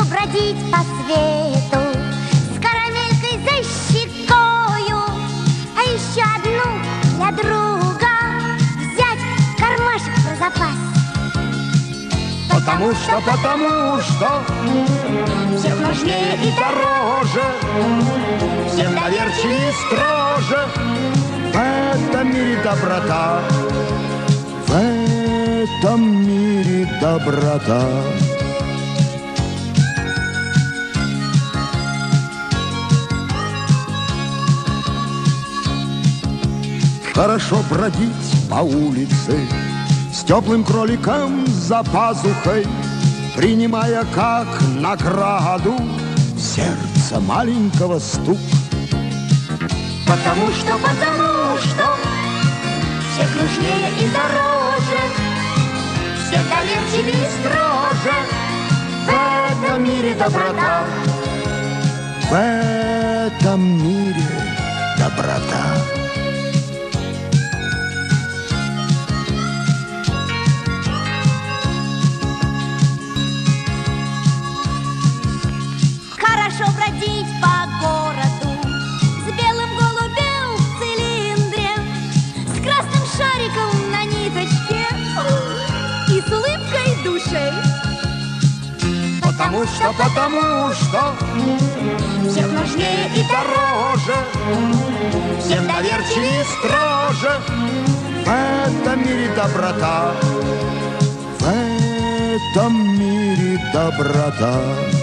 бродить по свету С карамелькой за щекою. А еще одну для друга Взять в кармашек про запас. Потому что, потому что Всех нужнее и дороже. Всех доверчивее и строже. В этом мире доброта. В этом мире доброта Хорошо бродить по улице С теплым кроликом за пазухой Принимая как награду Сердце маленького стук. Потому что, потому что Всех нужнее и дороже Всех доверчивее и строже. В этом мире доброта. В этом мире доброта Потому что, потому что Всех нужнее и дороже Всем доверчивее и строже. В этом мире доброта В этом мире доброта